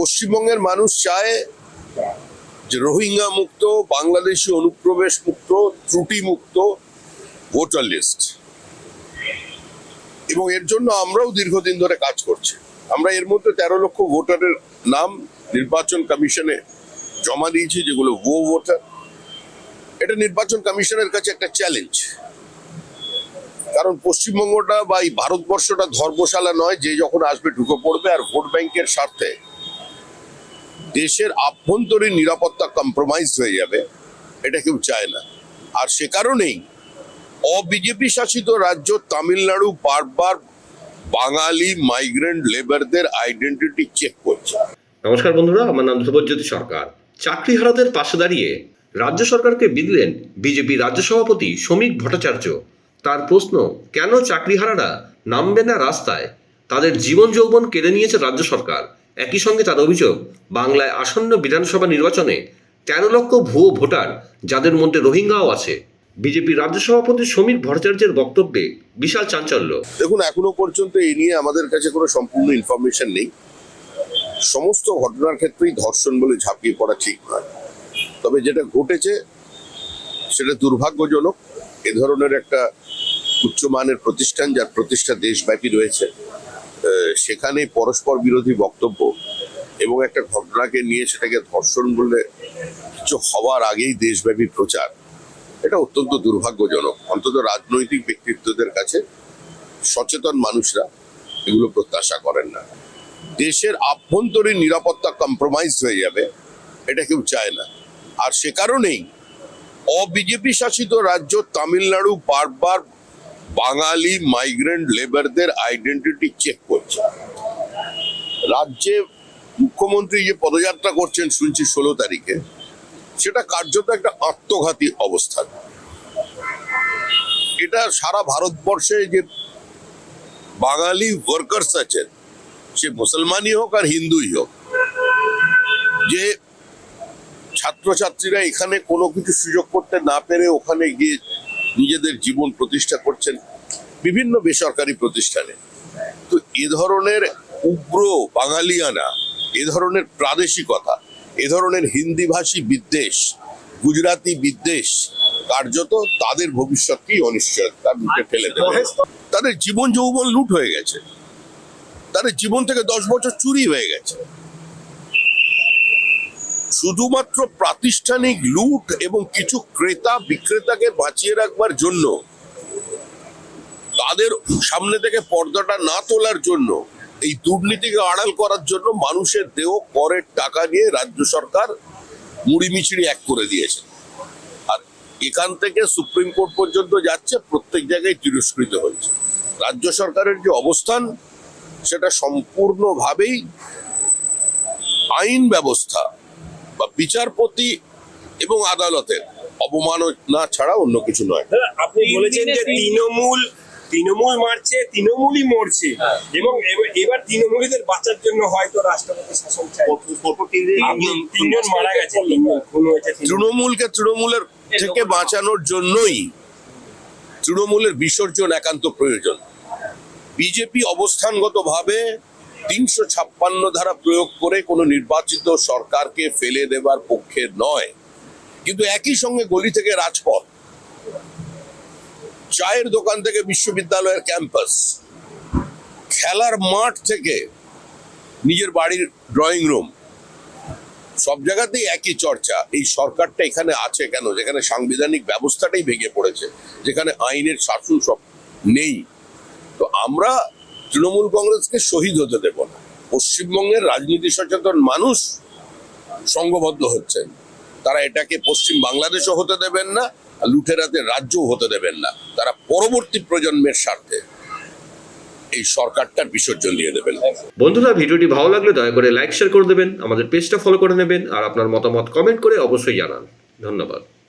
পশ্চিমবঙ্গের মানুষ চায় যে রোহিঙ্গা মুক্ত, বাংলাদেশি অনুপ্রবেশ মুক্ত, ত্রুটি মুক্ত ভোটার লিস্ট। এবং এর জন্য আমরাও দীর্ঘদিন ধরে কাজ করছি। আমরা এর মধ্যে তেরো লক্ষ ভোটারের নাম নির্বাচন কমিশনে জমা দিয়েছি, যেগুলো ভো ভোটার। এটা নির্বাচন কমিশনের কাছে একটা চ্যালেঞ্জ কারণ পশ্চিমবঙ্গটা বা এই ভারতবর্ষটা ধর্মশালা নয়, যে যখন আসবে ঢুকে পড়বে, আর ভোট ব্যাংকের স্বার্থে দেশের আভ্যন্তরীণ নিরাপত্তা কম্প্রোমাইজ হয়ে যাবে, এটা কেউ চায় না। আর সে কারণেই অবিজেপি শাসিত রাজ্য তামিলনাড়ু বারবার বাঙালি মাইগ্রেন্ট লেবারদের আইডেন্টিটি চেক করছে। নমস্কার বন্ধুরা, আমার নাম ধ্রুবজ্যোতি সরকার। চাকরিহারাদের পাশে দাঁড়িয়ে রাজ্য সরকারকে বিধলেন বিজেপি রাজ্য সভাপতি শ্রমিক ভট্টাচার্য। তার প্রশ্ন, কেন চাকরিহারারা নামবে না রাস্তায়? তাদের জীবন যৌবন কেড়ে নিয়েছে রাজ্য সরকার। একই সঙ্গে তার অভিযোগ, বাংলায় আসন্ন বিধানসভা নির্বাচনে তেরো লক্ষ ভুয়ো ভোটার যাদের মধ্যে রোহিঙ্গাও আছে। বিজেপি রাজ্য সভাপতি শ্রমিক ভট্টাচার্যের বক্তব্যে বিশাল চাঞ্চল্য। দেখুন, এখনও পর্যন্ত এই নিয়ে আমাদের কাছে কোনো সম্পূর্ণ ইনফরমেশন নেই। সমস্ত ঘটনার ক্ষেত্রেই ধর্ষণ বলে ঝাঁপিয়ে পড়া ঠিক নয়। তবে যেটা ঘটেছে, সেটা দুর্ভাগ্যজনক। এ ধরনের একটা উচ্চমানের প্রতিষ্ঠান, যার প্রতিষ্ঠা দেশব্যাপী রয়েছে সেখানে পরস্পর বিরোধী বক্তব্য এবং একটা ঘটনাকে নিয়ে সেটাকে ধর্ষণ বলে কিছু হওয়ার আগেই দেশব্যাপী প্রচার, এটা অত্যন্ত দুর্ভাগ্যজনক। অন্তত রাজনৈতিক ব্যক্তিত্বদের কাছে সচেতন মানুষরা এগুলো প্রত্যাশা করেন না। দেশের আভ্যন্তরীণ নিরাপত্তা কম্প্রোমাইজ হয়ে যাবে, এটা কেউ চায় না। আর সে কারণেই অবিজেপি শাসিত রাজ্য তামিলনাড়ু বারবার বাঙালি মাইগ্রেন্ট লেবারদের আইডেন্টিটি চেক করছে। রাজ্যে মুখ্যমন্ত্রী যে পদযাত্রা করছেন, শুনছি ষোলো তারিখে, সেটা কার্যত একটা আত্মঘাতী অবস্থান এটা সারা ভারতবর্ষে যে বাঙালি ওয়ার্কার্স আছেন, সে মুসলমানই হোক আর হিন্দুই হোক, যে ছাত্রছাত্রীরা এখানে কোনো কিছু সুযোগ করতে না পেরে ওখানে গিয়ে নিজেদের জীবন প্রতিষ্ঠা করছেন বিভিন্ন বেসরকারি প্রতিষ্ঠানে। তো এ ধরনের উগ্র বাঙালিয়ানা, এ ধরনের প্রাদেশিকতা, এ ধরনের হিন্দিভাষী বিদ্বেষ গুজরাটি বিদ্বেষ কার্যত তাদের ভবিষ্যৎকেই অনিশ্চয়তার মুখে ফেলে দেবে। তাদের জীবন যৌবন লুট হয়ে গেছে। তাদের জীবন থেকে দশ বছর চুরি হয়ে গেছে। শুধুমাত্র প্রাতিষ্ঠানিক লুট এবং কিছু ক্রেতা বিক্রেতাকে বাঁচিয়ে রাখবার জন্য, তাদের সামনে থেকে পর্দাটা না তোলার জন্য, এই দুর্নীতিকে আড়াল করার জন্য মানুষের দেহ, করের টাকা নিয়ে রাজ্য সরকার মুড়ি এক করে দিয়েছে। আর এখান থেকে সুপ্রিম কোর্ট পর্যন্ত যাচ্ছে, প্রত্যেক জায়গায় তিরস্কৃত হয়েছে। রাজ্য সরকারের যে অবস্থান, সেটা সম্পূর্ণভাবেই আইন ব্যবস্থা বা বিচারপতি এবং আদালতের অবমাননা ছাড়া অন্য কিছু নয়। আপনি বলেছেন যে তৃণমূল তৃণমূল মারছে তৃণমূলই মরছে। এবং এবার- তৃণমূলীদের বাঁচার জন্য হয়তো রাষ্ট্রপতি শাসন চাই তিনজন মারা গেছে। তৃণমূলকে তৃণমূলের থেকে বাঁচানোর জন্যই তৃণমূলের বিসর্জন একান্ত প্রয়োজন। বিজেপি অবস্থানগতভাবে তিনশো ছাপ্পান্ন ধারা প্রয়োগ করে কোনো নির্বাচিত সরকারকে ফেলে দেবার পক্ষে নয়। কিন্তু একই সঙ্গে গলি থেকে রাজপথ, চায়ের দোকান থেকে বিশ্ববিদ্যালয়ের ক্যাম্পাস, খেলার মাঠ থেকে নিজের বাড়ির ড্রয়িং রুম, সব জায়গাতেই একই চর্চা। এই সরকারটা এখানে আছে কেন? যেখানে সাংবিধানিক ব্যবস্থাটাই ভেঙে পড়েছে, যেখানে আইনের শাসন সব নেই। তো আমরা তৃণমূল কংগ্রেসকে শহীদ হতে দেব না। পশ্চিমবঙ্গের রাজনীতি সচেতন মানুষ সংঘবদ্ধ হচ্ছেন। তারা এটাকে পশ্চিম বাংলাদেশও হতে দেবেন না, আর লুটেরাদের রাজ্যও হতে দেবেন না। তারা পরবর্তী প্রজন্মের স্বার্থে এই সরকারটার বিসর্জন দিয়ে দেবেন। বন্ধুরা, ভিডিওটি ভালো লাগলে দয়া করে লাইক শেয়ার করে দেবেন। আমাদের পেজটা ফলো করে নেবেন। আর আপনার মতামত কমেন্ট করে অবশ্যই জানান। ধন্যবাদ।